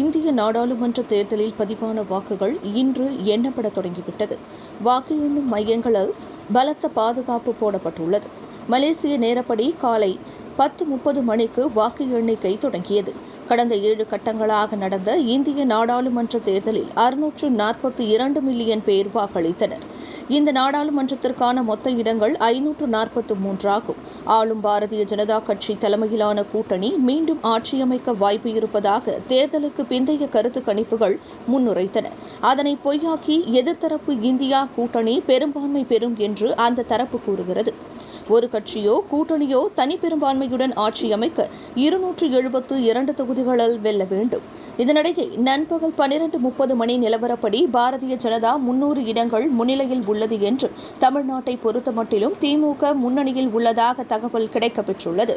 இந்திய நாடாளுமன்ற தேர்தலில் பதிவான வாக்குகள் இன்று எண்ணப்பட தொடங்கிவிட்டது. வாக்கு எண்ணும் மையங்களால் பலத்த பாதுகாப்பு போடப்பட்டுள்ளது. மலேசிய நேரப்படி காலை பத்து முப்பது மணிக்கு வாக்கு எண்ணிக்கை தொடங்கியது. கடந்த ஏழு கட்டங்களாக நடந்த இந்திய நாடாளுமன்ற தேர்தலில் அறுநூற்று நாற்பத்தி இரண்டு மில்லியன் பேர் வாக்களித்தனர். இந்த நாடாளுமன்றத்திற்கான மொத்த இடங்கள் ஐநூற்று நாற்பத்து மூன்றாகும். ஆளும் பாரதிய ஜனதா கட்சி தலைமையிலான கூட்டணி மீண்டும் ஆட்சியமைக்க வாய்ப்பு இருப்பதாக தேர்தலுக்கு பிந்தைய கருத்து கணிப்புகள் முன்னுரைத்தன. அதனை பொய்யாக்கி எதிர்த்தரப்பு இந்தியா கூட்டணி பெரும்பான்மை பெறும் என்று அந்த தரப்பு கூறுகிறது. ஒரு கட்சியோ கூட்டணியோ தனிப்பெரும்பான்மையுடன் ஆட்சி அமைக்க இருநூற்று எழுபத்து இரண்டு தொகுதிகளில் வெல்ல வேண்டும். இதனிடையே நண்பகல் பனிரெண்டு முப்பது மணி நிலவரப்படி பாரதிய ஜனதா முன்னூறு இடங்கள் முன்னிலையில் உள்ளது என்று தமிழ்நாட்டை பொறுத்தமட்டிலும் திமுக முன்னணியில் உள்ளதாக தகவல் கிடைக்கப்பெற்றுள்ளது.